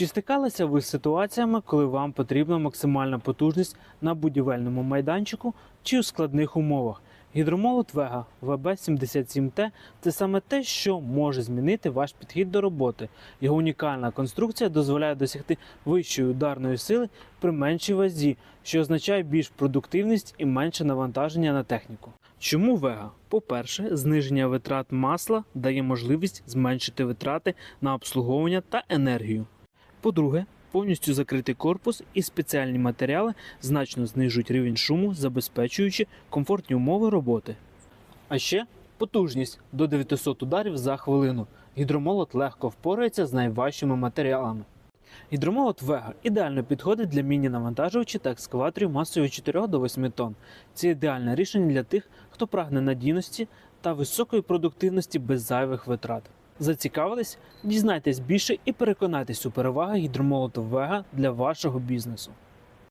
Чи стикалися ви з ситуаціями, коли вам потрібна максимальна потужність на будівельному майданчику чи у складних умовах? Гідромолот Вега ВБ-77Т це саме те, що може змінити ваш підхід до роботи. Його унікальна конструкція дозволяє досягти вищої ударної сили при меншій вазі, що означає більш продуктивність і менше навантаження на техніку. Чому Вега? По-перше, зниження витрат масла дає можливість зменшити витрати на обслуговування та енергію. По-друге, повністю закритий корпус і спеціальні матеріали значно знижують рівень шуму, забезпечуючи комфортні умови роботи. А ще потужність до 900 ударів за хвилину. Гідромолот легко впорається з найважчими матеріалами. Гідромолот Вега ідеально підходить для міні-навантажувачів та екскаваторів масою від 4 до 8 тонн. Це ідеальне рішення для тих, хто прагне надійності та високої продуктивності без зайвих витрат. Зацікавились? Дізнайтесь більше і переконайтесь у перевагах гідромолоту Вега для вашого бізнесу.